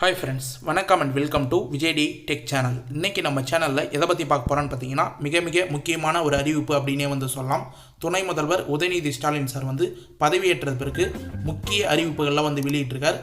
Hi friends வணக்கம் and welcome to VijayT tech channel இன்றைக்கி நம்ம சேனலில் எதை பற்றி பார்க்க போகிறோன்னு பார்த்தீங்கன்னா மிக மிக முக்கியமான ஒரு அறிவிப்பு அப்படின்னே வந்து சொல்லலாம். துணை முதல்வர் உதயநிதி ஸ்டாலின் சார் வந்து பதவியேற்ற பிறகு முக்கிய அறிவிப்புகள்லாம் வந்து வெளியிட்டிருக்கார்.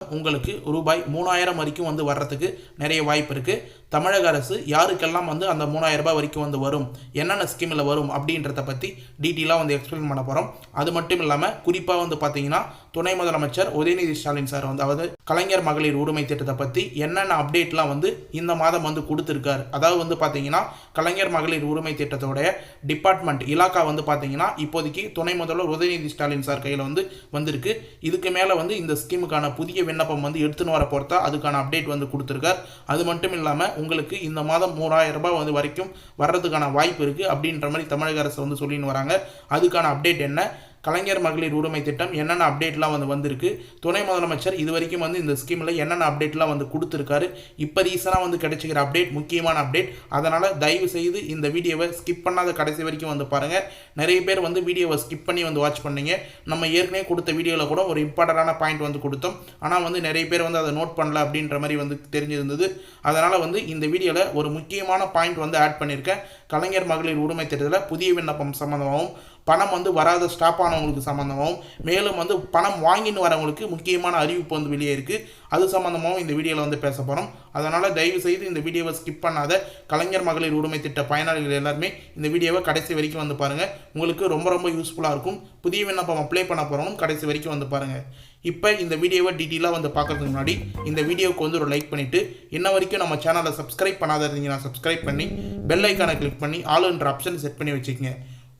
உங்களுக்கு ரூபாய் மூணாயிரம் வரைக்கும் வந்து வர்றதுக்கு நிறைய வாய்ப்பு இருக்குது தமிழக அரசு யாருக்கெல்லாம் வந்து அந்த மூணாயிரம் ரூபாய் வரைக்கும் வந்து வரும் என்னென்ன ஸ்கீமில் வரும் அப்படின்றத பற்றி டீட்டெயிலாக வந்து எக்ஸ்பிளைன் பண்ண போகிறோம் அது மட்டும் இல்லாமல் குறிப்பாக வந்து பார்த்தீங்கன்னா துணை முதலமைச்சர் உதயநிதி ஸ்டாலின் சார் வந்து அதாவது கலைஞர் மகளிர் உரிமை திட்டத்தை பற்றி என்னென்ன அப்டேட்லாம் வந்து இந்த மாதம் வந்து கொடுத்துருக்காரு. அதாவது வந்து பார்த்தீங்கன்னா கலைஞர் மகளிர் உரிமை திட்டத்தோடைய டிபார்ட்மெண்ட் இலாக்கா வந்து பார்த்தீங்கன்னா இப்போதைக்கு துணை முதல்வர் உதயநிதி ஸ்டாலின் சார் கையில் வந்து வந்திருக்கு. இதுக்கு மேலே வந்து இந்த ஸ்கீமுக்கான புதிய விண்ணப்பம் வந்து எடுத்துன்னு வர பொறுத்தா அதுக்கான அப்டேட் வந்து கொடுத்துருக்கார். அது மட்டும் இல்லாமல் உங்களுக்கு இந்த மாதம் மூணாயிரம் ரூபாய் வந்து வரைக்கும் வர்றதுக்கான வாய்ப்பு இருக்குது அப்படின்ற மாதிரி தமிழக அரசு வந்து சொல்லின்னு வராங்க. அதுக்கான அப்டேட் என்ன? கலைஞர் மகளிர் உரிமை திட்டம் என்னென்ன அப்டேட்லாம் வந்து வந்திருக்கு? துணை முதலமைச்சர் இது வரைக்கும் வந்து இந்த ஸ்கீமில் என்னென்ன அப்டேட்லாம் வந்து கொடுத்துருக்காரு? இப்போ ரீசனாக வந்து கிடைச்சிக்கிற அப்டேட் முக்கியமான அப்டேட் அதனால் தயவு செய்து இந்த வீடியோவை ஸ்கிப் பண்ணாத கடைசி வரைக்கும் வந்து பாருங்கள் நிறைய பேர் வந்து வீடியோவை ஸ்கிப் பண்ணி வந்து வாட்ச் பண்ணீங்க. நம்ம ஏற்கனவே கொடுத்த வீடியோவில் கூட ஒரு இம்பார்ட்டண்டான பாயிண்ட் வந்து கொடுத்தோம். ஆனால் வந்து நிறைய பேர் வந்து அதை நோட் பண்ணல அப்படின்ற மாதிரி வந்து தெரிஞ்சிருந்தது. அதனால் வந்து இந்த வீடியோவில் ஒரு முக்கியமான பாயிண்ட் வந்து ஆட் பண்ணியிருக்கேன். கலைஞர் மகளிர் உரிமை திட்டத்தில் புதிய விண்ணப்பம் சம்மந்தமாகவும் பணம் வந்து வராத ஸ்டாப் ஆனவங்களுக்கு சம்மந்தமாகவும் மேலும் வந்து பணம் வாங்கின்னு வரவங்களுக்கு முக்கியமான அறிவிப்பு வந்து வெளியே இருக்குது அது சம்மந்தமாகவும் இந்த வீடியோவில் வந்து பேச போகிறோம் அதனால் தயவு செய்து இந்த வீடியோவை ஸ்கிப் பண்ணாத. கலைஞர் மகளிர் உரிமை திட்ட பயனாளிகள் எல்லாருமே இந்த வீடியோவை கடைசி வரைக்கும் வந்து பாருங்கள் உங்களுக்கு ரொம்ப ரொம்ப யூஸ்ஃபுல்லாக இருக்கும். புதிய விண்ணப்பம் அப்ளை பண்ண போகிறவங்க கடைசி வரைக்கும் வந்து பாருங்கள் இப்போ இந்த வீடியோவை டீட்டெயிலாக வந்து பார்க்கறதுக்கு முன்னாடி இந்த வீடியோவுக்கு வந்து ஒரு லைக் பண்ணிவிட்டு இன்ன வரைக்கும் நம்ம சேனலை சப்ஸ்கிரைப் பண்ணாத இருந்தீங்கன்னா சப்ஸ்கிரைப் பண்ணி பெல் ஐக்கானை கிளிக் பண்ணி ஆளுன்ற ஆப்ஷன் செட் பண்ணி வச்சுக்கோங்க.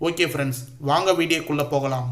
ஓகே ஃப்ரெண்ட்ஸ் வாங்க வீடியோக்குள்ளே போகலாம்.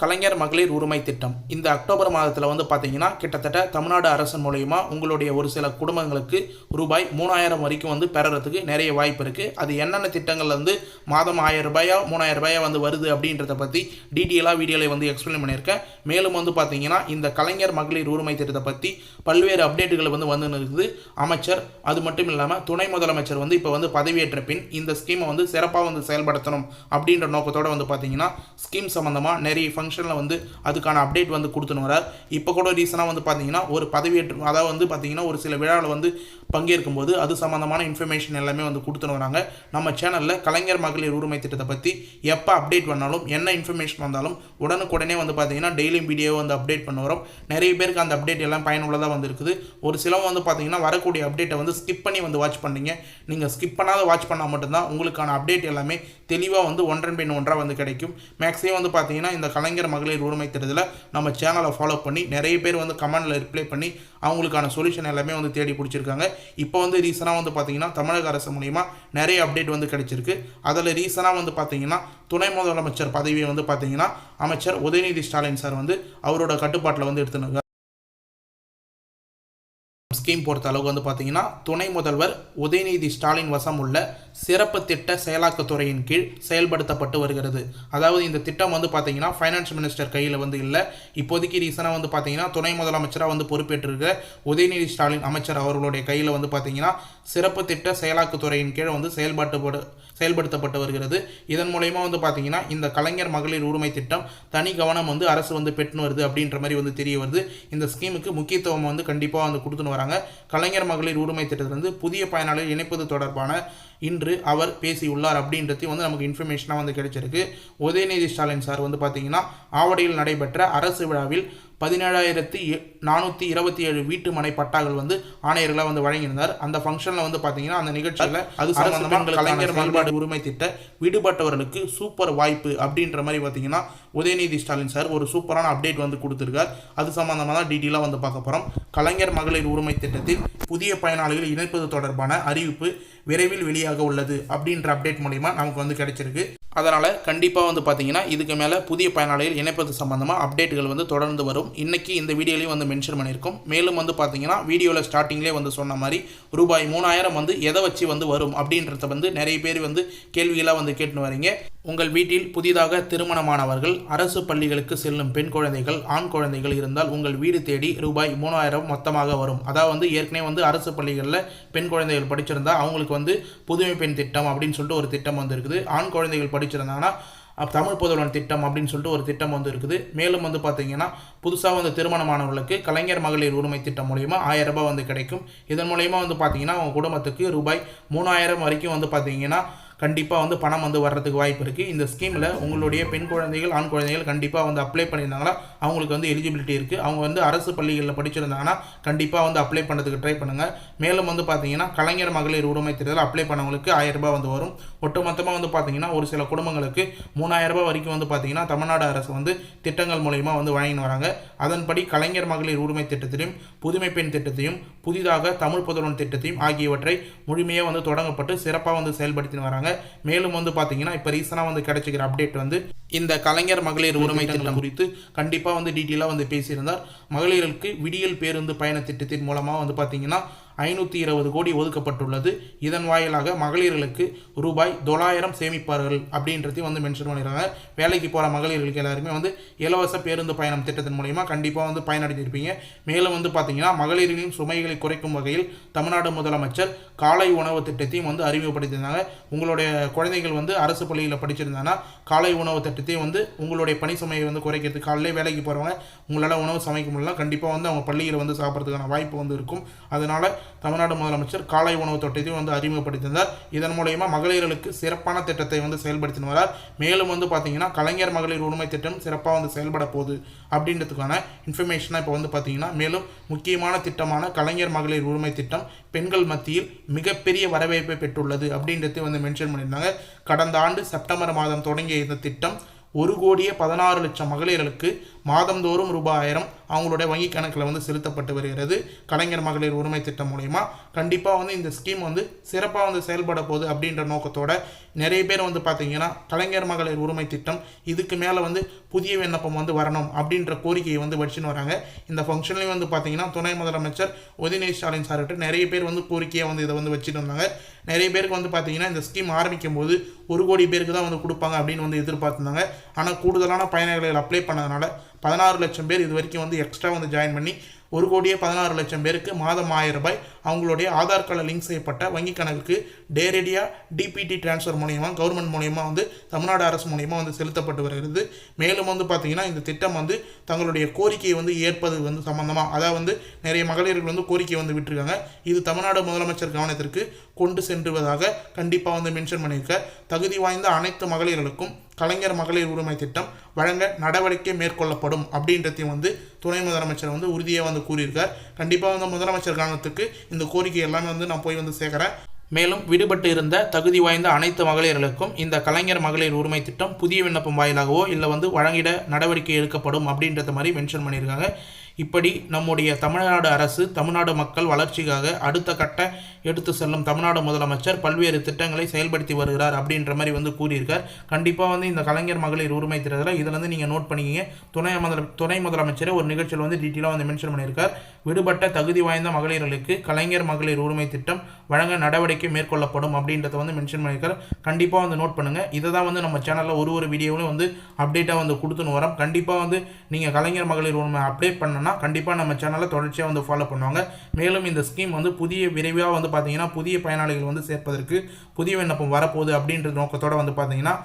கலைஞர் மகளிர் உரிமை திட்டம். இந்த அக்டோபர் மாதத்தில் வந்து பார்த்தீங்கன்னா கிட்டத்தட்ட தமிழ்நாடு அரசு மூலயமா உங்களுடைய ஒரு சில குடும்பங்களுக்கு ரூபாய் மூணாயிரம் வரைக்கும் வந்து பெறறதுக்கு நிறைய வாய்ப்பு இருக்குது அது என்னென்ன திட்டங்கள் வந்து மாதம் ஆயிரம் ரூபாயா மூணாயிரம் ரூபாயா வந்து வருது அப்படின்றத பற்றி டீட்டெயிலாக வீடியோவில் வந்து எக்ஸ்பிளைன் பண்ணியிருக்கேன். மேலும் வந்து பார்த்தீங்கன்னா இந்த கலைஞர் மகளிர் உரிமை திட்டத்தை பற்றி பல்வேறு அப்டேட்டுகள் வந்து வந்து இருக்குது. அமைச்சர் அது மட்டும் இல்லாமல் துணை முதலமைச்சர் வந்து இப்போ வந்து பதவியேற்ற பின் இந்த ஸ்கீமை வந்து சிறப்பாக வந்து செயல்படுத்தணும் அப்படின்ற நோக்கத்தோடு வந்து பார்த்தீங்கன்னா ஸ்கீம் சம்மந்தமாக நிறைய ஃபங்க்ஷனில் வந்து அதுக்கான அப்டேட் வந்து கொடுத்துன்னு வரார். இப்போ கூட ரீசனாக வந்து பார்த்தீங்கன்னா ஒரு பதவியேற்று அதாவது வந்து பார்த்தீங்கன்னா ஒரு சில விழாவில் வந்து பங்கேற்கும் போது அது சம்மந்தமான இன்ஃபர்மேஷன் எல்லாமே வந்து கொடுத்துன்னு வராங்க. நம்ம சேனலில் கலைஞர் மகளிர் உரிமை திட்டத்தை பற்றி எப்போ அப்டேட் பண்ணாலும் என்ன இன்ஃபர்மேஷன் வந்தாலும் உடனுக்குடனே வந்து பார்த்தீங்கன்னா டெய்லியும் வீடியோ வந்து அப்டேட் பண்ண வரும். நிறைய பேருக்கு அந்த அப்டேட் எல்லாம் பயனுள்ளதாக வந்துருக்குது ஒரு சிலவங்க வந்து பார்த்தீங்கன்னா வரக்கூடிய அப்டேட்டை வந்து ஸ்கிப் பண்ணி வந்து வாட்ச் பண்ணீங்க நீங்கள் ஸ்கிப் பண்ணாத வாட்ச் பண்ணால் மட்டும்தான் உங்களுக்கான அப்டேட் எல்லாமே தெளிவாக வந்து ஒன்றன் பின் ஒன்றாக வந்து கிடைக்கும். மேக்ஸிமம் வந்து பார்த்தீங்கன்னா இந்த கலைஞர் மகளிர் உரிமை தேடுதலில் நம்ம சேனலை ஃபாலோ பண்ணி நிறைய பேர் வந்து கமெண்டில் ரிப்ளை பண்ணி அவங்களுக்கான சொல்யூஷன் எல்லாமே வந்து தேடி பிடிச்சிருக்காங்க. இப்போ வந்து ரீசனாக வந்து பார்த்தீங்கன்னா தமிழக அரசு மூலிமா நிறைய அப்டேட் வந்து கிடைச்சிருக்கு. அதில் ரீசனாக வந்து பார்த்தீங்கன்னா துணை முதலமைச்சர் பதவியை வந்து பார்த்தீங்கன்னா அமைச்சர் உதயநிதி ஸ்டாலின் சார் வந்து அவரோட கட்டுப்பாட்டில் வந்து எடுத்துனாங்க ஸ்கீம் பொறுத்த அளவுக்கு வந்து பார்த்தீங்கன்னா துணை முதல்வர் உதயநிதி ஸ்டாலின் வசம் உள்ள சிறப்பு திட்ட செயலாக்கத்துறையின் கீழ் செயல்படுத்தப்பட்டு வருகிறது. அதாவது இந்த திட்டம் வந்து பார்த்தீங்கன்னா ஃபைனான்ஸ் மினிஸ்டர் கையில் வந்து இல்லை. இப்போதைக்கு ரீசனாக வந்து பார்த்தீங்கன்னா துணை முதலமைச்சராக வந்து பொறுப்பேற்றிருக்கிற உதயநிதி ஸ்டாலின் அமைச்சர் அவர்களுடைய கையில் வந்து பார்த்தீங்கன்னா சிறப்பு திட்ட செயலாக்கத்துறையின் கீழ் வந்து செயல்பாட்டுப்படு செயல்படுத்தப்பட்டு வருகிறது. இதன் மூலயமா வந்து பார்த்தீங்கன்னா இந்த கலைஞர் மகளிர் உரிமை திட்டம் தனி கவனம் வந்து அரசு வந்து பெற்றுன்னு வருது அப்படின்ற மாதிரி வந்து தெரிய வருது. இந்த ஸ்கீமுக்கு முக்கியத்துவம் வந்து கண்டிப்பாக வந்து கொடுத்துன்னு வராங்க. கலைஞர் மகளிர் உரிமை திட்டத்திலிருந்து புதிய பயனாளர் இணைப்பது தொடர்பான இன்று அவர் பேசியுள்ளார் அப்படின்றதையும் வந்து நமக்கு இன்ஃபர்மேஷனாக வந்து கிடைச்சிருக்கு. உதயநிதி ஸ்டாலின் சார் வந்து பார்த்தீங்கன்னா ஆவடியில் நடைபெற்ற அரசு விழாவில் பதினேழாயிரத்தி நானூற்றி இருபத்தி ஏழு வீட்டு மனை பட்டாக்கள் வந்து ஆணையர்களாக வந்து வழங்கியிருந்தார். அந்த ஃபங்க்ஷனில் வந்து பார்த்தீங்கன்னா அந்த நிகழ்ச்சியில் அது சம்பந்தமாக கலைஞர் மேம்பாடு உரிமை திட்ட விடுபட்டவர்களுக்கு சூப்பர் வாய்ப்பு அப்படின்ற மாதிரி பார்த்தீங்கன்னா உதயநிதி ஸ்டாலின் சார் ஒரு சூப்பரான அப்டேட் வந்து கொடுத்துருக்கார். அது சம்பந்தமாக தான் டீட்டெயிலாக வந்து பார்க்க போகிறோம் கலைஞர் மகளிர் உரிமை திட்டத்தில் புதிய பயனாளிகள் இணைப்பது தொடர்பான அறிவிப்பு விரைவில் வெளியாக உள்ளது அப்படின்ற அப்டேட் மூலிமா நமக்கு வந்து கிடைச்சிருக்கு. அதனால் கண்டிப்பாக வந்து பார்த்தீங்கன்னா இதுக்கு மேலே புதிய பயனாளிகள் இணைப்பது சம்மந்தமாக அப்டேட்டுகள் வந்து தொடர்ந்து வரும். இன்றைக்கி இந்த வீடியோலையும் வந்து மென்ஷன் பண்ணியிருக்கோம். மேலும் வந்து பார்த்தீங்கன்னா வீடியோவில் ஸ்டார்டிங்லேயே வந்து சொன்ன மாதிரி ரூபாய் மூணாயிரம் வந்து எதை வச்சு வந்து வரும் அப்படின்றத வந்து நிறைய பேர் வந்து கேள்விகளாக வந்து கேட்டுன்னு வரீங்க. உங்கள் வீட்டில் புதிதாக திருமணமானவர்கள் அரசு பள்ளிகளுக்கு செல்லும் பெண் குழந்தைகள் ஆண் குழந்தைகள் இருந்தால் உங்கள் வீடு தேடி ரூபாய் மூணாயிரம் மொத்தமாக வரும். அதாவது வந்து ஏற்கனவே வந்து அரசு பள்ளிகளில் பெண் குழந்தைகள் படிச்சிருந்தா அவங்களுக்கு வந்து புதுமை பெண் திட்டம் அப்படின்னு சொல்லிட்டு ஒரு திட்டம் வந்துருக்குது. ஆண் குழந்தைகள் படிச்சிருந்தாங்கன்னா தமிழ் புதல்வன் திட்டம் அப்படின்னு சொல்லிட்டு ஒரு திட்டம் வந்து இருக்குது மேலும் வந்து பார்த்தீங்கன்னா புதுசாக வந்து திருமணமானவர்களுக்கு கலைஞர் மகளிர் உரிமை திட்டம் மூலயமா ஆயிரம் ரூபாய் வந்து கிடைக்கும். இதன் மூலயமா வந்து பார்த்தீங்கன்னா அவங்க குடும்பத்துக்கு ரூபாய் மூணாயிரம் வரைக்கும் வந்து பார்த்தீங்கன்னா கண்டிப்பாக வந்து பணம் வந்து வர்றதுக்கு வாய்ப்பு இருக்குது இந்த ஸ்கீமில் உங்களுடைய பெண் குழந்தைகள் ஆண் குழந்தைகள் கண்டிப்பாக வந்து அப்ளை பண்ணியிருந்தாங்கன்னா அவங்களுக்கு வந்து எலிஜிபிலிட்டி இருக்குது அவங்க வந்து அரசு பள்ளிகளில் படிச்சிருந்தாங்கன்னா கண்டிப்பாக வந்து அப்ளை பண்ணுறதுக்கு ட்ரை பண்ணுங்கள் மேலும் வந்து பார்த்தீங்கன்னா கலைஞர் மகளிர் உரிமை திட்டத்தில் அப்ளை பண்ணவங்களுக்கு ஆயிரரூபா வந்து வரும். ஒட்டுமொத்தமாக வந்து பார்த்தீங்கன்னா ஒரு சில குடும்பங்களுக்கு மூணாயிரரூபா வரைக்கும் வந்து பார்த்தீங்கன்னா தமிழ்நாடு அரசு வந்து திட்டங்கள் மூலயமா வந்து வழங்கின்னு வராங்க. அதன்படி கலைஞர் மகளிர் உரிமை திட்டத்திலையும் புதுமை பெண் திட்டத்தையும் புதிதாக தமிழ் புதல்வன் திட்டத்தையும் ஆகியவற்றை முழுமையாக வந்து தொடங்கப்பட்டு சிறப்பாக வந்து செயல்படுத்தின்னு வராங்க. மேலும் வந்து பார்த்தீங்கன்னா இப்போ ரீசனாக வந்து கிடைச்சிக்கிற அப்டேட் வந்து இந்த கலைஞர் மகளிர் உரிமை திட்டம் குறித்து கண்டிப்பாக வந்து டீட்டெயிலாக வந்து பேசியிருந்தார். மகளிருக்கு விடியல் பேருந்து பயண திட்டத்தின் மூலமாக வந்து பார்த்தீங்கன்னா ஐநூற்றி இருபது கோடி ஒதுக்கப்பட்டுள்ளது. இதன் வாயிலாக மகளிர்களுக்கு ரூபாய் தொள்ளாயிரம் சேமிப்பார்கள் அப்படின்றதையும் வந்து மென்ஷன் பண்ணிடுறாங்க வேலைக்கு போகிற மகளிர்களுக்கு எல்லாருமே வந்து இலவச பேருந்து பயணம் திட்டத்தின் மூலயமா கண்டிப்பாக வந்து பயனடைஞ்சிருப்பீங்க மேலும் வந்து பார்த்தீங்கன்னா மகளிர்களின் சுமைகளை குறைக்கும் வகையில் தமிழ்நாடு முதலமைச்சர் காலை உணவு திட்டத்தையும் வந்து அறிமுகப்படுத்தியிருந்தாங்க. உங்களுடைய குழந்தைகள் வந்து அரசு பள்ளியில் படிச்சிருந்தாங்கன்னா காலை உணவு திட்டத்தையும் வந்து உங்களுடைய பணி சுமையை வந்து குறைக்கிறதுக்கு காலையிலே வேலைக்கு போகிறவங்க உங்களால் உணவு சமைக்க முடியல கண்டிப்பாக வந்து அவங்க பள்ளியில் வந்து சாப்பிட்றதுக்கான வாய்ப்பு வந்து இருக்கும். அதனால் தமிழ்நாடு முதலமைச்சர் காலை உணவு திட்டத்தையும் வந்து அறிமுகப்படுத்தியிருந்தார். இதன் மூலயமா மகளிர்களுக்கு சிறப்பான திட்டத்தை வந்து செயல்படுத்தின்னு வரார் மேலும் வந்து பார்த்தீங்கன்னா கலைஞர் மகளிர் உரிமை திட்டம் சிறப்பாக வந்து செயல்பட போகுது அப்படின்றதுக்கான இன்ஃபர்மேஷனாக இப்போ வந்து பார்த்தீங்கன்னா மேலும் முக்கியமான திட்டமான கலைஞர் மகளிர் உரிமை திட்டம் பெண்கள் மத்தியில் மிகப்பெரிய வரவேற்பை பெற்றுள்ளது அப்படின்றது வந்து மென்ஷன் பண்ணியிருந்தாங்க. கடந்த ஆண்டு செப்டம்பர் மாதம் தொடங்கிய இந்த திட்டம் ஒரு கோடியே பதினாறு லட்சம் மகளிர்களுக்கு மாதந்தோறும் ரூபாய் ஆயிரம் அவங்களுடைய வங்கி கணக்கில் வந்து செலுத்தப்பட்டு வருகிறது. கலைஞர் மகளிர் உரிமை திட்டம் மூலயமா. கண்டிப்பாக வந்து இந்த ஸ்கீம் வந்து சிறப்பாக வந்து செயல்பட போகுது அப்படின்ற நோக்கத்தோட நிறைய பேர் வந்து பார்த்தீங்கன்னா கலைஞர் மகளிர் உரிமை திட்டம் இதுக்கு மேலே வந்து புதிய விண்ணப்பம் வந்து வரணும் அப்படின்ற கோரிக்கையை வந்து வச்சுன்னு வராங்க. இந்த ஃபங்க்ஷன்லேயும் வந்து பார்த்தீங்கன்னா துணை முதலமைச்சர் உதயநிதி ஸ்டாலின் சார்கிட்ட நிறைய பேர் வந்து கோரிக்கையை வந்து இதை வந்து வச்சுட்டு இருந்தாங்க நிறைய பேருக்கு வந்து பார்த்தீங்கன்னா இந்த ஸ்கீம் ஆரம்பிக்கும் போது ஒரு கோடி பேருக்கு தான் வந்து கொடுப்பாங்க அப்படின்னு வந்து எதிர்பார்த்துருந்தாங்க. ஆனால் கூடுதலான பயனாளிகள் அப்ளை பண்ணதுனால பதினாறு லட்சம் பேர் இது வரைக்கும் வந்து எக்ஸ்ட்ரா வந்து ஜாயின் பண்ணி ஒரு கோடியே பதினாறு லட்சம் பேருக்கு மாதம் ஆயிரம் ரூபாய் அவங்களுடைய ஆதார் கார்டில் லிங்க் செய்யப்பட்ட வங்கி கணக்குக்கு நேரடியாக டிபிடி டிரான்ஸ்ஃபர் மூலியமாக கவர்மெண்ட் மூலியமாக வந்து தமிழ்நாடு அரசு மூலியமாக வந்து செலுத்தப்பட்டு வருகிறது. மேலும் வந்து பார்த்திங்கன்னா இந்த திட்டம் வந்து தங்களுடைய கோரிக்கையை வந்து ஏற்பது வந்து சம்மந்தமாக அதாவது வந்து நிறைய மகளிர்கள் வந்து கோரிக்கை வந்து விட்டுருக்காங்க. இது தமிழ்நாடு முதலமைச்சர் கவனத்திற்கு கொண்டு சென்றுவதாக கண்டிப்பாக வந்து மென்ஷன் பண்ணியிருக்க. தகுதி வாய்ந்த அனைத்து மகளிர்களுக்கும் கலைஞர் மகளிர் உரிமை திட்டம் வழங்க நடவடிக்கை மேற்கொள்ளப்படும் அப்படின்றதையும் வந்து துணை முதலமைச்சர் வந்து உறுதியாக வந்து கூறியிருக்கார். கண்டிப்பாக வந்து முதலமைச்சர் கவனத்துக்கு இந்த கோரிக்கை எல்லாமே வந்து நான் போய் வந்து சேர்க்குறேன். மேலும் விடுபட்டு இருந்த தகுதி வாய்ந்த அனைத்து மகளிர்களுக்கும் இந்த கலைஞர் மகளிர் உரிமை திட்டம் புதிய விண்ணப்பம் வாயிலாகவோ இல்லை வந்து வழங்கிட நடவடிக்கை எடுக்கப்படும் அப்படின்றத மாதிரி மென்ஷன் பண்ணியிருக்காங்க. இப்படி நம்முடைய தமிழ்நாடு அரசு தமிழ்நாடு மக்கள் வளர்ச்சிக்காக அடுத்த கட்ட எடுத்து செல்லும் தமிழ்நாடு முதலமைச்சர் பல்வேறு திட்டங்களை செயல்படுத்தி வருகிறார் அப்படின்ற மாதிரி வந்து கூறியிருக்கார். கண்டிப்பாக வந்து இந்த கலைஞர் மகளிர் உரிமை திட்டத்தில் இதில் வந்து நீங்கள் நோட் பண்ணிக்கிங்க. துணை முதல் துணை முதலமைச்சர் ஒரு நிகழ்ச்சியில் வந்து டீட்டெயிலாக வந்து மென்ஷன் பண்ணியிருக்கார். விடுபட்ட தகுதி வாய்ந்த மகளிர்களுக்கு கலைஞர் மகளிர் உரிமை திட்டம் வழங்க நடவடிக்கை மேற்கொள்ளப்படும் அப்படின்றத வந்து மென்ஷன் பண்ணியிருக்கார். கண்டிப்பாக வந்து நோட் பண்ணுங்கள் இதை தான் வந்து நம்ம சேனலில் ஒரு ஒரு வீடியோவிலும் வந்து அப்டேட்டாக வந்து கொடுத்துன்னு வரோம். கண்டிப்பாக வந்து நீங்கள் கலைஞர் மகளிர் உரிமை அப்டேட் பண்ணனா கண்டிப்பாக நம்ம சேனலை தொடர்ச்சியாக வந்து ஃபாலோ பண்ணுவாங்க. மேலும் இந்த ஸ்கீம் வந்து புதிய விரைவாக வந்து பார்த்தீங்கன்னா புதிய பயனாளிகள் வந்து சேர்ப்பதற்கு புதிய விண்ணப்பம் வரப்போகுது அப்படின்ற நோக்கத்தோடு வந்து பார்த்தீங்கன்னா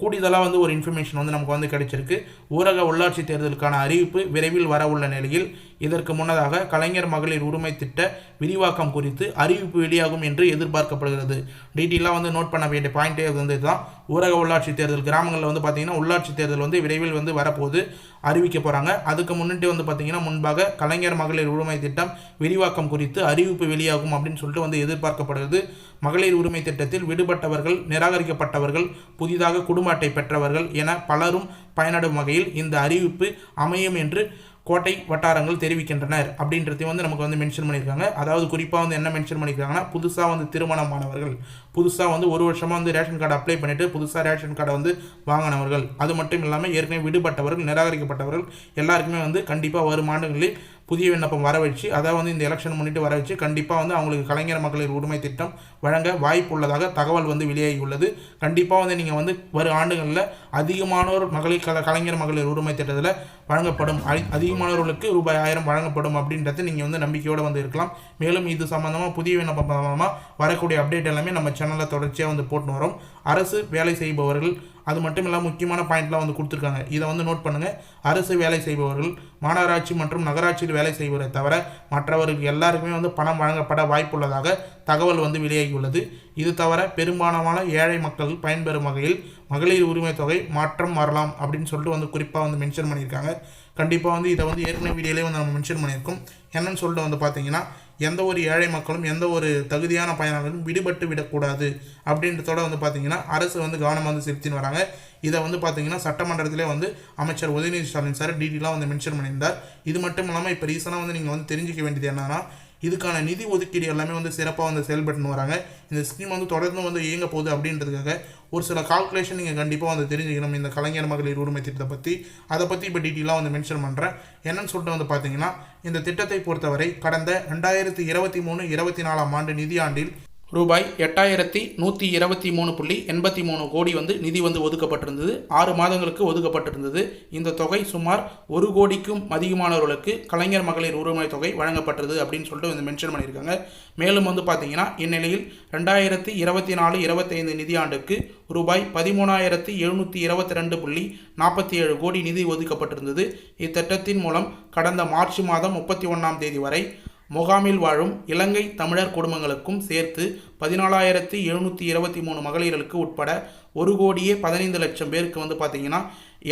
கூடுதலாக வந்து ஒரு இன்ஃபர்மேஷன் வந்து நமக்கு வந்து கிடைச்சிருக்கு. ஊரக உள்ளாட்சி தேர்தலுக்கான அறிவிப்பு விரைவில் வர உள்ள நிலையில் இதற்கு முன்னதாக கலைஞர் மகளிர் உரிமை திட்ட விரிவாக்கம் குறித்து அறிவிப்பு வெளியாகும் என்று எதிர்பார்க்கப்படுகிறது. டீட்டெயிலாக வந்து நோட் பண்ண வேண்டிய பாயிண்டே வந்து இதுதான். ஊரக உள்ளாட்சி தேர்தல் கிராமங்களில் வந்து பார்த்தீங்கன்னா உள்ளாட்சி தேர்தல் வந்து விரைவில் வந்து வரப்போகுது. அறிவிக்க போகிறாங்க அதுக்கு முன்னிட்டு வந்து பார்த்திங்கன்னா முன்பாக கலைஞர் மகளிர் உரிமை திட்டம் விரிவாக்கம் குறித்து அறிவிப்பு வெளியாகும் அப்படின்னு சொல்லிட்டு வந்து எதிர்பார்க்கப்படுகிறது. மகளிர் உரிமை திட்டத்தில் விடுபட்டவர்கள் நிராகரிக்கப்பட்டவர்கள் புதிதாக குடும்ப அட்டை பெற்றவர்கள் என பலரும் பயனடும் வகையில் இந்த அறிவிப்பு அமையும் என்று கோட்டை வட்டாரங்கள் தெரிவிக்கின்றனர் அப்படின்றதையும் வந்து நமக்கு வந்து மென்ஷன் பண்ணியிருக்காங்க. அதாவது குறிப்பாக வந்து என்ன மென்ஷன் பண்ணியிருக்காங்கன்னா புதுசாக வந்து திருமணமானவர்கள் புதுசாக வந்து ஒரு வருஷமாக வந்து ரேஷன் கார்டு அப்ளை பண்ணிவிட்டு புதுசாக ரேஷன் கார்டை வந்து வாங்கினவர்கள். அது மட்டும் இல்லாமல் ஏற்கனவே விடுபட்டவர்கள் நிராகரிக்கப்பட்டவர்கள் எல்லாருக்குமே வந்து கண்டிப்பாக வரும் ஆண்டுகளில் புதிய விண்ணப்பம் வர வச்சு அதாவது வந்து இந்த எலெக்ஷன் முன்னிட்டு வர வச்சு கண்டிப்பாக வந்து அவங்களுக்கு கலைஞர் மகளிர் உரிமை திட்டம் வழங்க வாய்ப்பு உள்ளதாக தகவல் வந்து வெளியாகி உள்ளது. கண்டிப்பாக வந்து நீங்கள் வந்து வரும் ஆண்டுகளில் அதிகமானோர் மகளிர் கல கலைஞர் மகளிர் உரிமை திட்டத்தில் வழங்கப்படும். அதி- அதிகமானவர்களுக்கு ரூபாய் ஆயிரம் வழங்கப்படும் அப்படின்றத நீங்கள் வந்து நம்பிக்கையோடு வந்து இருக்கலாம். மேலும் இது சம்மந்தமாக புதிய விண்ணப்பம் சம்மந்தமாக வரக்கூடிய அப்டேட் எல்லாமே நம்ம சேனலில் தொடர்ச்சியாக வந்து போட்டு வரோம். அரசு வேலை செய்பவர்கள் அது மட்டும் இல்லாமல் முக்கியமான பாயிண்ட்லாம் வந்து கொடுத்துருக்காங்க. இதை வந்து நோட் பண்ணுங்கள் அரசு வேலை செய்பவர்கள் மாநகராட்சி மற்றும் நகராட்சியில் வேலை செய்வதை தவிர மற்றவர்கள் எல்லாருக்குமே வந்து பணம் வழங்கப்பட வாய்ப்புள்ளதாக தகவல் வந்து வெளியாகியுள்ளது. இது தவிர பெரும்பாலான ஏழை மக்கள் பயன்பெறும் வகையில் மகளிர் உரிமை தொகை மாற்றம் வரலாம் அப்படின்னு சொல்லிட்டு வந்து குறிப்பாக வந்து மென்ஷன் பண்ணியிருக்காங்க. கண்டிப்பாக வந்து இதை வந்து ஏற்கனவே வீடியோலேயே வந்து நம்ம மென்ஷன் பண்ணியிருக்கோம். என்னன்னு சொல்லிட்டு வந்து பார்த்தீங்கன்னா எந்த ஒரு ஏழை மக்களும் எந்த ஒரு தகுதியான பயனாளர்களும் விடுபட்டு விடக்கூடாது அப்படின்றதோட வந்து பார்த்தீங்கன்னா அரசு வந்து கவனம் வந்து செலுத்தின்னு வராங்க. இதை வந்து பார்த்தீங்கன்னா சட்டமன்றத்திலே வந்து அமைச்சர் உதயநிதி ஸ்டாலின் சார் டீட்டெயிலாக வந்து மென்ஷன் பண்ணியிருந்தார். இது மட்டும் இல்லாமல் இப்போ ரீசனாக வந்து நீங்கள் வந்து தெரிஞ்சுக்க வேண்டியது என்னன்னா இதுக்கான நிதி ஒதுக்கீடு எல்லாமே வந்து சிறப்பாக வந்து செயல்பட்டுன்னு வராங்க. இந்த ஸ்கீம் வந்து தொடர்ந்து வந்து இயங்க போகுது அப்படின்றதுக்காக ஒரு சில கால்குலேஷன் நீங்கள் கண்டிப்பாக வந்து தெரிஞ்சுக்கணும். இந்த கலைஞர் மகளிர் உரிமை திட்டத்தை பற்றி அதை பற்றி இப்போ டீட்டெயிலாக வந்து மென்ஷன் பண்ணுறேன் என்னன்னு சொல்லிட்டு வந்து பார்த்தீங்கன்னா இந்த திட்டத்தை பொறுத்தவரை கடந்த ரெண்டாயிரத்தி இருபத்தி மூணு இருபத்தி நாலாம் ஆண்டு நிதியாண்டில் ரூபாய் எட்டாயிரத்தி நூற்றி இருபத்தி மூணு புள்ளி எண்பத்தி மூணு கோடி வந்து நிதி வந்து ஒதுக்கப்பட்டிருந்தது. ஆறு மாதங்களுக்கு ஒதுக்கப்பட்டிருந்தது. இந்த தொகை சுமார் ஒரு கோடிக்கும் அதிகமானவர்களுக்கு கலைஞர் மகளிர் உரிமை தொகை வழங்கப்பட்டது அப்படின்னு சொல்லிட்டு வந்து மென்ஷன் பண்ணியிருக்காங்க. மேலும் வந்து பார்த்தீங்கன்னா இந்நிலையில் ரெண்டாயிரத்தி இருபத்தி நாலு இருபத்தைந்து நிதியாண்டுக்கு ரூபாய் பதிமூணாயிரத்தி எழுநூற்றி இருபத்தி ரெண்டு புள்ளி நாற்பத்தி ஏழு கோடி நிதி ஒதுக்கப்பட்டிருந்தது. இத்திட்டத்தின் மூலம் கடந்த மார்ச் மாதம் முப்பத்தி ஒன்றாம் தேதி வரை முகாமில் வாழும் இலங்கை தமிழர் குடும்பங்களுக்கும் சேர்த்து பதினாலாயிரத்தி எழுநூற்றி இருபத்தி மூணு மகளிர்களுக்கு உட்பட ஒரு கோடியே பதினைந்து லட்சம் பேருக்கு வந்து பார்த்தீங்கன்னா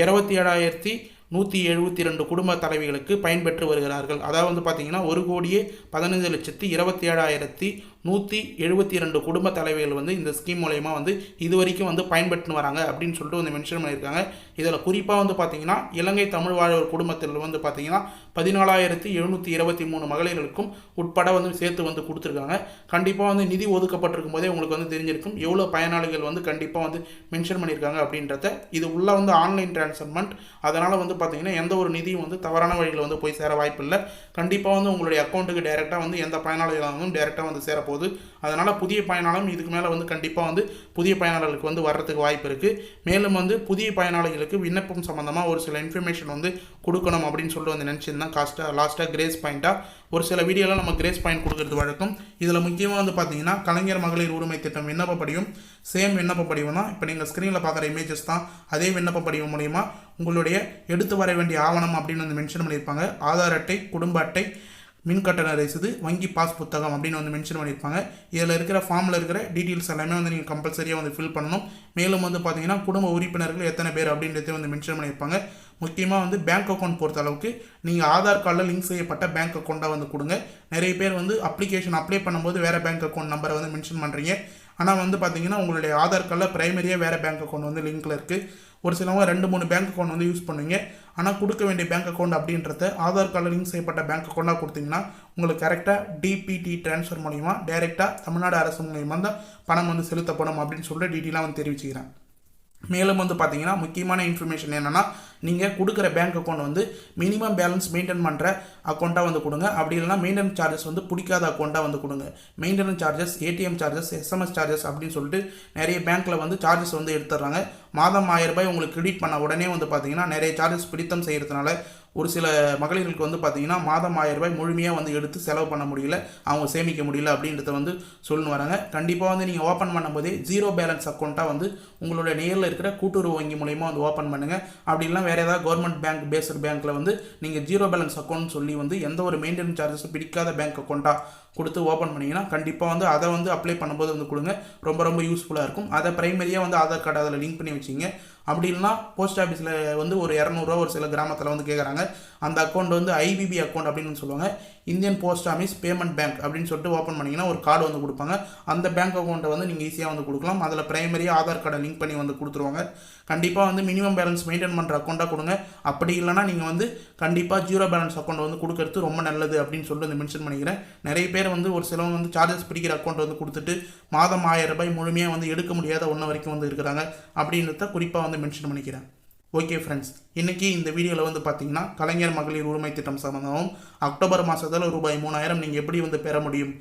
இருபத்தி ஏழாயிரத்தி நூற்றி எழுபத்தி ரெண்டு குடும்ப தலைவிகளுக்கு பயன்பெற்று வருகிறார்கள். அதாவது வந்து பார்த்திங்கன்னா ஒரு கோடியே பதினைந்து லட்சத்தி இருபத்தி ஏழாயிரத்தி நூற்றி எழுபத்தி ரெண்டு குடும்ப தலைவிகள் வந்து இந்த ஸ்கீம் மூலயமா வந்து இது வரைக்கும் வந்து பயன்பெற்று வராங்க அப்படின்னு சொல்லிட்டு வந்து மென்ஷன் பண்ணியிருக்காங்க. இதில் குறிப்பாக வந்து பார்த்தீங்கன்னா இலங்கை தமிழ் வாழ்வர் குடும்பத்தில் வந்து பார்த்தீங்கன்னா பதினாலாயிரத்தி எழுநூற்றி இருபத்தி மூணு மகளிர்களுக்கும் உட்பட வந்து சேர்த்து வந்து கொடுத்துருக்காங்க. கண்டிப்பாக வந்து நிதி ஒதுக்கப்பட்டிருக்கும் போதே உங்களுக்கு வந்து தெரிஞ்சிருக்கும் எவ்வளோ பயனாளிகள் வந்து கண்டிப்பாக வந்து மென்ஷன் பண்ணியிருக்காங்க அப்படின்றத. இது உள்ளே வந்து ஆன்லைன் டிரான்ஸ்ஃபர்மெண்ட் அதனால் வந்து பார்த்தீங்கன்னா எந்த ஒரு நிதியும் வந்து தவறான வழியில் வந்து போய் சேர வாய்ப்பில்லை. கண்டிப்பாக வந்து உங்களுடைய அக்கௌண்ட்டுக்கு டேரெக்டாக வந்து எந்த பயனாளிகளாகவும் டேரெக்டாக வந்து சேரப்போகுது அதனால் புதிய பயனாளம் இதுக்கு மேலே வந்து கண்டிப்பாக வந்து புதிய பயனாளர்களுக்கு வந்து வர்றதுக்கு வாய்ப்பு இருக்குது மேலும் வந்து புதிய பயனாளிகளுக்கு விண்ணப்பம் சம்மந்தமாக ஒரு சில இன்ஃபர்மேஷன் வந்து கொடுக்கணும் அப்படின்னு சொல்லிட்டு வந்து நினச்சிருந்தேன். காஸ்ட்டாக லாஸ்ட்டாக கிரேஸ் பாயிண்ட்டாக ஒரு சில வீடியோவில் நம்ம கிரேஸ் பாயிண்ட் கொடுக்கறது வழக்கம். இதில் முக்கியமாக வந்து பார்த்தீங்கன்னா கலைஞர் மகளிர் உரிமை திட்டம் விண்ணப்பப்படியும் சேம் விண்ணப்ப தான். இப்போ நீங்கள் ஸ்க்ரீனில் பார்க்குற இமேஜஸ் தான். அதே விண்ணப்ப படிவம் மூலிமா உங்களுடைய எடுத்து வர வேண்டிய ஆவணம் அப்படின்னு வந்து மென்ஷன் பண்ணியிருப்பாங்க. ஆதார் அட்டை குடும்ப அட்டை மின் கட்டண ரசீது வங்கி பாஸ் புத்தகம் அப்படின்னு வந்து மென்ஷன் பண்ணியிருப்பாங்க. இதில் இருக்கிற ஃபார்மில் இருக்கிற டீட்டெயில்ஸ் எல்லாமே வந்து நீங்கள் கம்பல்சரியாக வந்து ஃபில் பண்ணணும். மேலும் வந்து பார்த்தீங்கன்னா குடும்ப உறுப்பினர்கள் எத்தனை பேர் அப்படின்றத வந்து மென்ஷன் பண்ணியிருப்பாங்க. முக்கியமாக வந்து பேங்க் அக்கௌண்ட் பொறுத்த அளவுக்கு நீங்கள் ஆதார் கார்டில் லிங்க் செய்யப்பட்ட பேங்க் அக்கௌண்ட்டாக வந்து கொடுங்க. நிறைய பேர் வந்து அப்ளிகேஷன் அப்ளை பண்ணும்போது வேறு பேங்க் அக்கௌண்ட் நம்பரை வந்து மென்ஷன் பண்ணுறீங்க ஆனால் வந்து பார்த்தீங்கன்னா உங்களுடைய ஆதார் கார்டில் ப்ரைமரியாக வேறு பேங்க் அக்கௌண்ட் வந்து லிங்க்கில் இருக்குது ஒரு சிலவங்க ரெண்டு மூணு பேங்க் அக்கௌண்ட் வந்து யூஸ் பண்ணுவீங்க. ஆனால் கொடுக்க வேண்டிய பேங்க் அக்கௌண்ட் அப்படின்றத ஆதார் கார்டு லிங்க் செய்யப்பட்ட பேங்க் அக்கௌண்ட்டாக கொடுத்தீங்கன்னா உங்களுக்கு கரெக்டாக டிபிடி ட்ரான்ஸ்ஃபர் மூலிமா டைரெக்டாக தமிழ்நாடு அரசு மூலியமாக தான் பணம் வந்து செலுத்தப்படும் அப்படின்னு சொல்லிட்டு டீட்டெயிலாக வந்து தெரிவிச்சுக்கிறேன். மேலும் வந்து பார்த்தீங்கன்னா முக்கியமான இன்ஃபர்மேஷன் என்னென்னா நீங்கள் கொடுக்குற பேங்க் அக்கௌண்ட் வந்து மினிமம் பேலன்ஸ் மெயின்டைன் பண்ணுற அக்கௌண்ட்டாக வந்து கொடுங்க. அப்படி இல்லைனா மெயின்டெனன்ஸ் சார்ஜஸ் வந்து பிடிக்காத அக்கௌண்ட்டாக வந்து கொடுங்க. Maintenance charges ATM charges SMS charges அப்படின்னு சொல்லிட்டு நிறைய பேங்க்கில் வந்து சார்ஜஸ் வந்து எடுத்துடுறாங்க. மாதம் ஆயிரம் ரூபாய் உங்களுக்கு கிரெடிட் பண்ண உடனே வந்து பார்த்தீங்கன்னா நிறைய சார்ஜஸ் பிடித்தம் செய்கிறதுனால ஒரு சில மகளிர்களுக்கு வந்து பார்த்தீங்கன்னா மாதம் ஆயிரம் ரூபாய் முழுமையாக வந்து எடுத்து செலவு பண்ண முடியல அவங்க சேமிக்க முடியல அப்படின்றத வந்து சொல்லுன்னு வராங்க. கண்டிப்பாக வந்து நீங்கள் ஓப்பன் பண்ணும்போதே ஜீரோ பேலன்ஸ் அக்கௌண்ட்டாக வந்து உங்களோட நேரில் இருக்கிற கூட்டுறவு வங்கி மூலயமா வந்து ஓப்பன் பண்ணுங்கள் அப்படி வேறு ஏதாவது கவர்மெண்ட் பேங்க் பேஸ்டு பேங்க்கில் வந்து நீங்கள் ஜீரோ பேலன்ஸ் அக்கௌண்ட் சொல்லி வந்து எந்த ஒரு மெயின்டெனன்ஸ் சார்ஜஸும் பிடிக்காத பேங்க் அக்கௌண்ட்டாக கொடுத்து ஓப்பன் பண்ணிங்கன்னா கண்டிப்பாக வந்து அதை வந்து அப்ளை பண்ணும்போது வந்து கொடுங்க. ரொம்ப ரொம்ப யூஸ்ஃபுல்லாக இருக்கும். அதை ப்ரைமரியாக வந்து ஆதார் கார்டு அதில் லிங்க் பண்ணி வச்சிங்க. அப்படி இல்லைனா போஸ்ட் ஆஃபீஸில் வந்து ஒரு இரநூறுவா ஒரு சில கிராமத்தில் வந்து கேட்குறாங்க அந்த அக்கௌண்ட் வந்து ஐபிபி அக்கௌண்ட் அப்படின்னு சொல்லுவாங்க. Indian post office payment bank அப்படின்னு சொல்லிட்டு ஓப்பன் பண்ணிங்கன்னா ஒரு கார்டு வந்து கொடுப்பாங்க. அந்த பேங்க் அக்கௌண்ட்டை வந்து நீங்கள் ஈஸியாக வந்து கொடுக்கலாம். அதில் ப்ரைமரியாக ஆதார் கார்டை லிங்க் பண்ணி வந்து கொடுத்துருவாங்க. கண்டிப்பாக வந்து மினிமம் பேலன்ஸ் மெயின்டைன் பண்ணுற அக்கௌண்ட்டாக கொடுங்க. அப்படி இல்லைனா நீங்கள் வந்து கண்டிப்பாக ஜீரோ பேலன்ஸ் அக்கௌண்ட் வந்து கொடுக்கறது ரொம்ப நல்லது அப்படின்னு சொல்லிட்டு வந்து மென்ஷன் பண்ணிக்கிறேன். நிறைய பேர் வந்து ஒரு சிலவங்க வந்து சார்ஜஸ் பிடிக்கிற அக்கௌண்ட் வந்து கொடுத்துட்டு மாதம் ஆயிரம் ரூபாய் முழுமையாக வந்து எடுக்க முடியாத ஒன்று வரைக்கும் வந்து இருக்கிறாங்க. அப்படின்றத குறிப்பாக வந்து மென்ஷன் பண்ணிக்கிறேன். ஓகே ஃப்ரெண்ட்ஸ் இன்றைக்கி இந்த வீடியோவில் வந்து பார்த்தீங்கன்னா கலைஞர் மகளிர் உரிமை திட்டம் சம்மந்தமாகவும் அக்டோபர் மாதத்தில் ரூபாய் மூணாயிரம் நீங்கள் எப்படி வந்து பெற முடியும்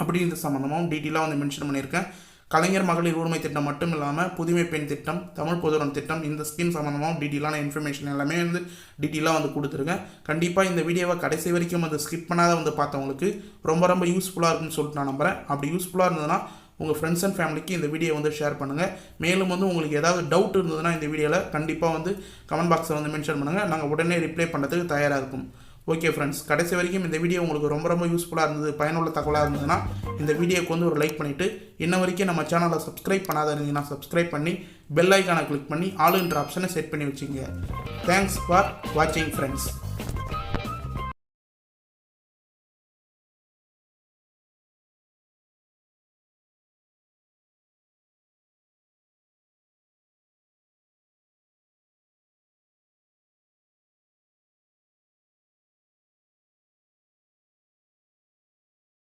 அப்படின்ற சம்மந்தமாகவும் டீட்டெயிலாக வந்து மென்ஷன் பண்ணியிருக்கேன். கலைஞர் மகளிர் உரிமை திட்டம் மட்டும் இல்லாமல் புதுமை பெண் திட்டம் தமிழ் பொதுவரம் திட்டம் இந்த ஸ்கீம் சம்மந்தமாக டீட்டெயிலான இன்ஃபர்மேஷன் எல்லாமே வந்து டீட்டெயிலாக வந்து கொடுத்துருக்கேன். கண்டிப்பாக இந்த வீடியோவை கடைசி வரைக்கும் வந்து ஸ்கிப் பண்ணாத வந்து பார்த்தவங்களுக்கு ரொம்ப ரொம்ப யூஸ்ஃபுல்லாக இருக்குன்னு சொல்லிட்டு நான் நம்புகிறேன் அப்படி யூஸ்ஃபுல்லாக இருந்ததுன்னா உங்கள் ஃப்ரெண்ட்ஸ் அண்ட் ஃபேமிலிக்கு இந்த வீடியோ வந்து ஷேர் பண்ணுங்கள் மேலும் வந்து உங்களுக்கு ஏதாவது டவுட் இருந்ததுன்னா இந்த வீடியோவில் கண்டிப்பாக வந்து கமெண்ட் பாக்ஸில் வந்து மென்ஷன் பண்ணுங்கள் நாங்கள் உடனே ரிப்ளை பண்ணுறதுக்கு தயாராக இருக்கும் ஓகே ஃப்ரெண்ட்ஸ் கடைசி வரைக்கும் இந்த வீடியோ உங்களுக்கு ரொம்ப ரொம்ப யூஸ்ஃபுல்லாக இருந்தது பயனுள்ள தகவலாக இருந்ததுன்னா இந்த வீடியோக்கு வந்து ஒரு லைக் பண்ணிவிட்டு இன்ன வரைக்கும் நம்ம சேனலை சப்ஸ்கிரைப் பண்ணாத இருந்தீங்கன்னா சப்ஸ்கிரைப் பண்ணி பெல் ஐக்கானை கிளிக் பண்ணி ஆளுன்ற ஆப்ஷனை செட் பண்ணி வச்சுங்க தேங்க்ஸ் ஃபார் வாட்சிங் ஃப்ரெண்ட்ஸ்